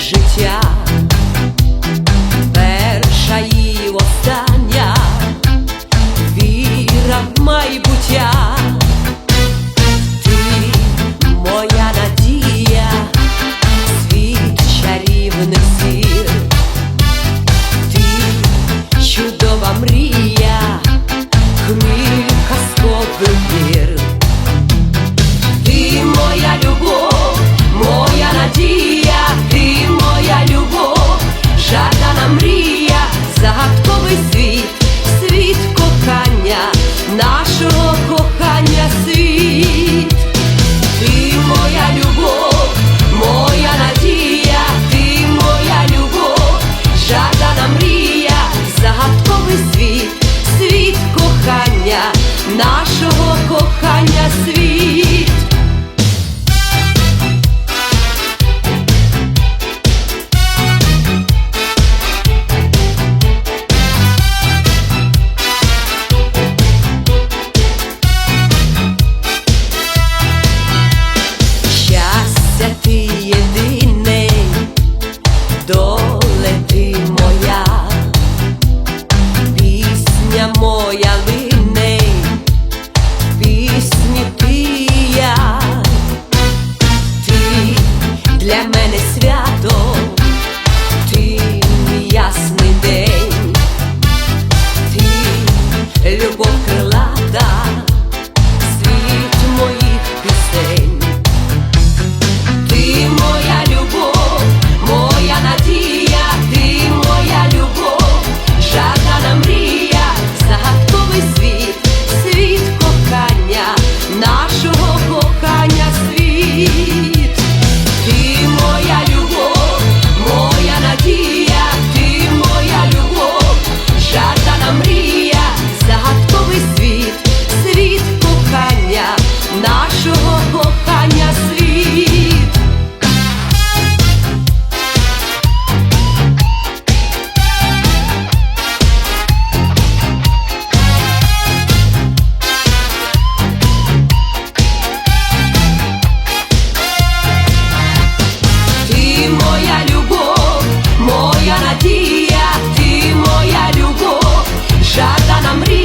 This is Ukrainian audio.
життя, нашого кохання світ. walk alive. Росія, ти моя любов, жадана мрія.